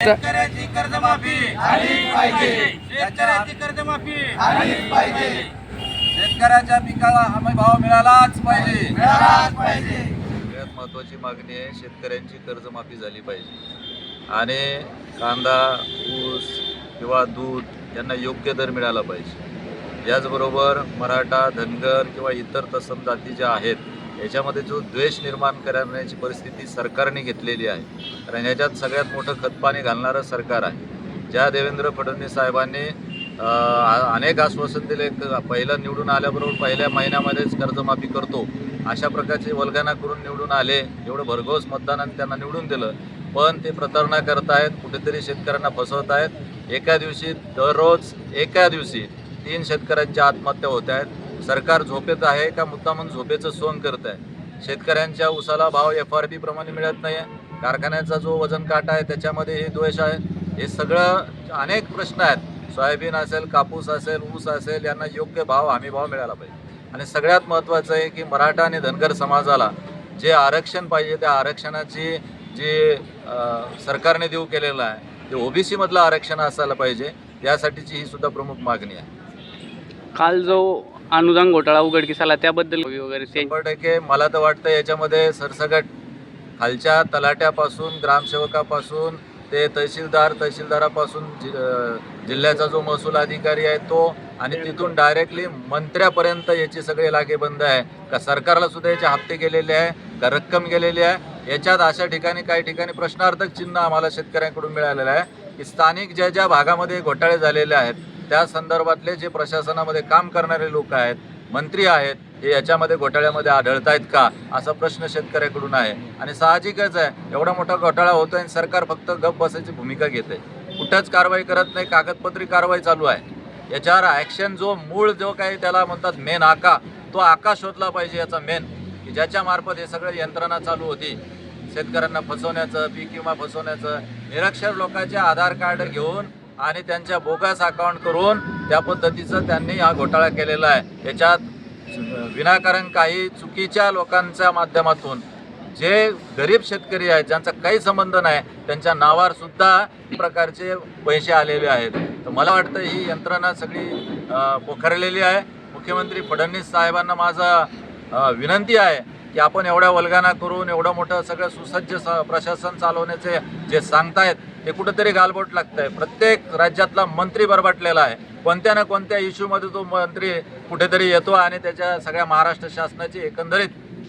शेतकऱ्याची कर्जमाफी झाली पाहिजे. शेतकऱ्याची कर्जमाफी झाली पाहिजे. शेतकऱ्याच्या पिकाला हमी भाव मिळालाच पाहिजे. मिळालाच पाहिजे. सगळ्यात महत्त्वाची मागणी आहे शेतकऱ्यांची कर्जमाफी झाली पाहिजे. आणि कांदा ऊस किंवा दूध यांना योग्य दर मिळाला पाहिजे. याचबरोबर मराठा धनगर किंवा इतर तत्सम जाती ज्या आहेत याच्यामध्ये जो द्वेष निर्माण करण्याची परिस्थिती सरकारने घेतलेली आहे कारण ह्याच्यात सगळ्यात मोठं खतपाणी घालणारं सरकार आहे. ज्या देवेंद्र फडणवीस साहेबांनी अनेक आश्वासन दिले पहिलं निवडून आल्याबरोबर पहिल्या महिन्यामध्येच कर्जमाफी करतो अशा प्रकारची वल्गना करून निवडून आले एवढं भरघोस मतदानाने त्यांना निवडून दिलं. पण ते प्रतारणा करतायत कुठेतरी शेतकऱ्यांना फसवत आहेत एका दिवशी दररोज एका दिवशी तीन शेतकऱ्यांच्या आत्महत्या होत आहेत. सरकार झोपेत आहे का मुद्दामून झोपेचं सोन करत आहे? शेतकऱ्यांच्या उसाला भाव एफ आर पी प्रमाणे मिळत नाही आहे कारखान्याचा जो वजन काटा आहे त्याच्यामध्ये हे द्वेष आहे. हे सगळं अनेक प्रश्न आहेत. सोयाबीन असेल कापूस असेल ऊस असेल यांना योग्य भाव हमी भाव मिळाला पाहिजे. आणि सगळ्यात महत्त्वाचं आहे की मराठा आणि धनगर समाजाला जे आरक्षण पाहिजे त्या आरक्षणाची जे सरकारने देऊ केलेलं आहे ते ओबीसीमधलं आरक्षण असायला पाहिजे यासाठीची ही सुद्धा प्रमुख मागणी आहे. काल जो अनुदान घोटाळा उघडकीस आला त्याबद्दल वगैरे शंभर टक्के मला तर वाटतं याच्यामध्ये सरसगट. खालच्या तलाट्यापासून ग्रामसेवकापासून ते तहसीलदार तहसीलदारापासून जि जिल्ह्याचा जो महसूल अधिकारी आहे तो आणि तिथून डायरेक्टली मंत्र्यापर्यंत याची सगळे लागेबंद आहे. का सरकारला सुद्धा याचे हप्ते गेलेले आहे का रक्कम गेलेली आहे. याच्यात अशा ठिकाणी काही ठिकाणी प्रश्नार्थक चिन्ह आम्हाला शेतकऱ्यांकडून मिळालेलं आहे की स्थानिक ज्या ज्या भागामध्ये घोटाळे झालेले आहेत त्या संदर्भातले जे प्रशासनामध्ये काम करणारे लोक आहेत मंत्री आहेत हे याच्यामध्ये घोटाळ्यामध्ये आढळत आहेत का? असा प्रश्न शेतकऱ्याकडून आहे. आणि साहजिकच आहे एवढा मोठा घोटाळा होतोय आणि सरकार फक्त गप बसायची भूमिका घेते कुठंच कारवाई करत नाही कागदपत्री कारवाई चालू आहे. याच्यावर ॲक्शन जो मूळ जो काही त्याला म्हणतात मेन आका तो आका शोधला पाहिजे याचा मेन की ज्याच्या मार्फत हे सगळं यंत्रणा चालू होती. शेतकऱ्यांना फसवण्याचं पीक विमा फसवण्याचं निरक्षर लोकांचे आधार कार्ड घेऊन आणि त्यांच्या बोगस अकाउंट करून त्या पद्धतीचं त्यांनी हा घोटाळा केलेला आहे. याच्यात विनाकारण काही चुकीच्या लोकांच्या माध्यमातून जे गरीब शेतकरी आहेत ज्यांचा काही संबंध नाही त्यांच्या नावावर सुद्धा प्रकारचे पैसे आलेले आहेत. तर मला वाटतं ही यंत्रणा सगळी पोखरलेली आहे. मुख्यमंत्री फडणवीस साहेबांना माझा विनंती आहे की आपण एवढ्या वल्गाना करून एवढं मोठं सगळं सुसज्ज स प्रशासन चालवण्याचे जे सांगतायत ते कुठंतरी गालबोट लागतंय. प्रत्येक राज्यातला मंत्री बरबटलेला आहे. कोणत्या ना कोणत्या इश्यूमध्ये तो मंत्री कुठेतरी येतो आणि त्याच्या सगळ्या महाराष्ट्र शासनाची एकंदरीत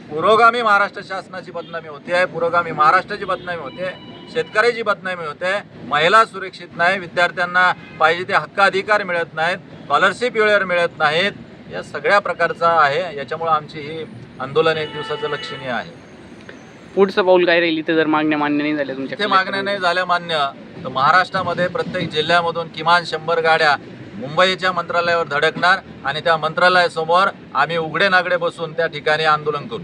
पुरोगामी महाराष्ट्र शासनाची बदनामी होते आहे पुरोगामी महाराष्ट्राची बदनामी होते शेतकऱ्याची बदनामी होते महिला सुरक्षित नाही विद्यार्थ्यांना पाहिजे ते हक्क अधिकार मिळत नाहीत स्कॉलरशिप वेळेवर मिळत नाहीत. या सगळ्या प्रकारचा आहे. याच्यामुळं आमची ही आंदोलन एक दिवसाचं लक्षणीय आहे. पुढचं पाऊल काय राहील? इथे जर मागण्या मान्य नाही झाल्या तुमच्या इथे मागण्या नाही झाल्या मान्य तर महाराष्ट्रामध्ये प्रत्येक जिल्ह्यामधून किमान शंभर गाड्या मुंबईच्या मंत्रालयावर धडकणार आणि त्या मंत्रालयासमोर आम्ही उघडे नागडे बसून त्या ठिकाणी आंदोलन करू.